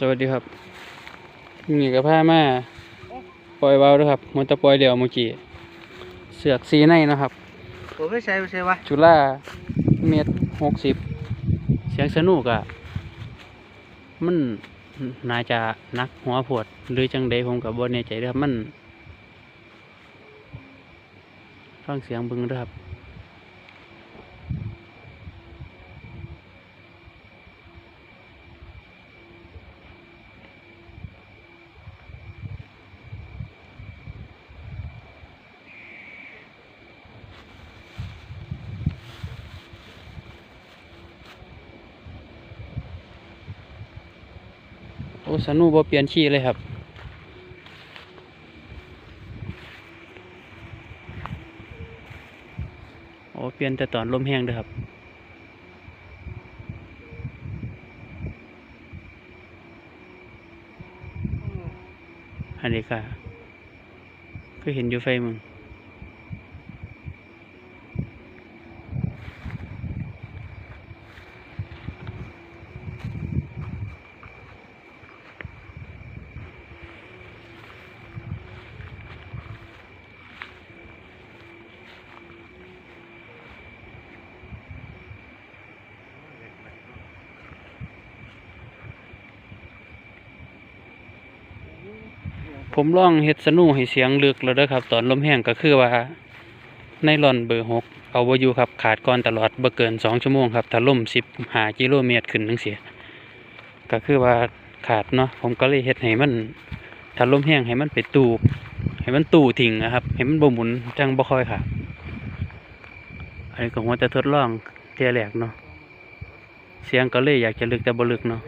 สวัสดีครับนี่กับผ้ามาปล่อยเบาด้วยครับมันจะปล่อยเดี่ยวเมื่อกี้เสือกสีในเนาะครับผมไม่ใช่ไม่ใช่วะจุฬาเมตรหกสิบเสียงสนุกอะมันน่าจะหนักหัวปวด หรือจังใดผมกับบนในใจเด้อครับมัน ฟังเสียงเบึงเด้อครับ สนุบ่เปลี่ยนขี้เลยครับโอ้เปลี่ยนแต่ตอนลมแห้งเด้อครับอันนี้ก็ก็เห็นอยู่ไฟมึง ผมลองเฮ็ดสนูให้เสียงลึกแล้วเด้อครับ ตอนลมแห้งก็คือว่าในลอนเบอร์หกเอาบ่อยู่ครับขาดก่อนตลอดบ่เกินสองชั่วโมงครับถ้าล่มสิบหากิโลเมตรขึ้นจังซี่ก็คือว่าขาดเนาะผมก็เลยเฮ็ดให้มันถ้าลมแห้งให้มันไปตูบให้มันตู่ทิ้งนะครับให้มันบ่หมุนจังบ่ค่อยขาดอันนี้ก็หัวแต่ทดลองเทียแรกเนาะเสียงก็เลยอยากจะลึกแต่บ่ลึกเนาะ